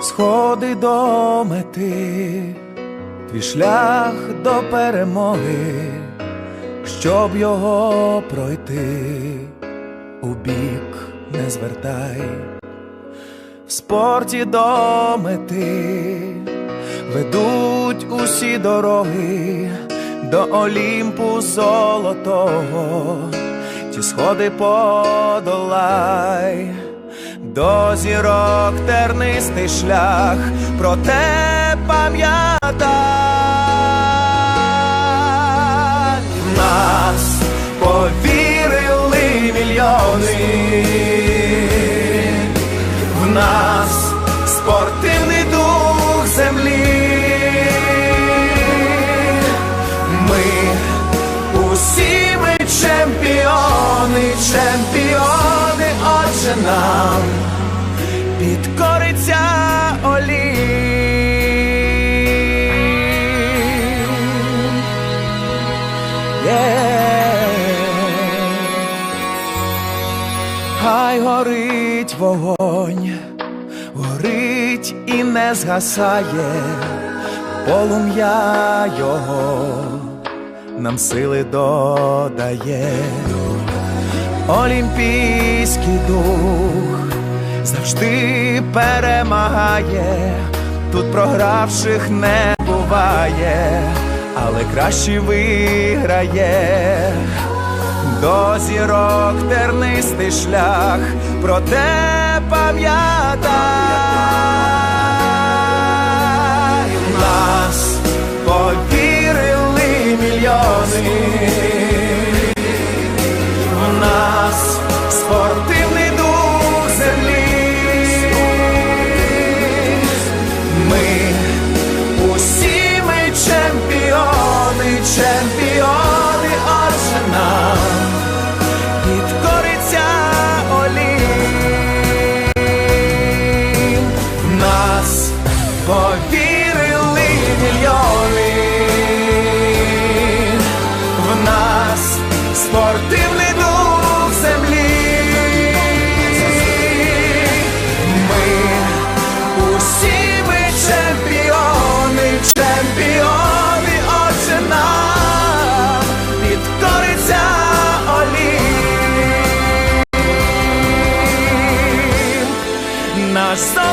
сходи до мети, твій шлях до перемоги, щоб його пройти, у бік не звертай, в спорті до мети ведуть усі дороги. До Олімпу золотого, ті сходи подолай, до зірок тернистий шлях, проте пам'ятай нас повірили мільйони, в нас спортивний дух землі. Ми усі ми чемпіони, чемпіони, нам підкориться Олімп. Хай горить вогонь, горить і не згасає полум'я його нам сили додає, Олімпійський дух завжди перемагає, тут програвших не буває, але краще виграє. До зірок тернистий шлях, проте пам'ятай. В нас повірили мільйони, спортивний дух землі, ми усі ми чемпіони, чемпіони, отже нам підкориться олій нас повір. Just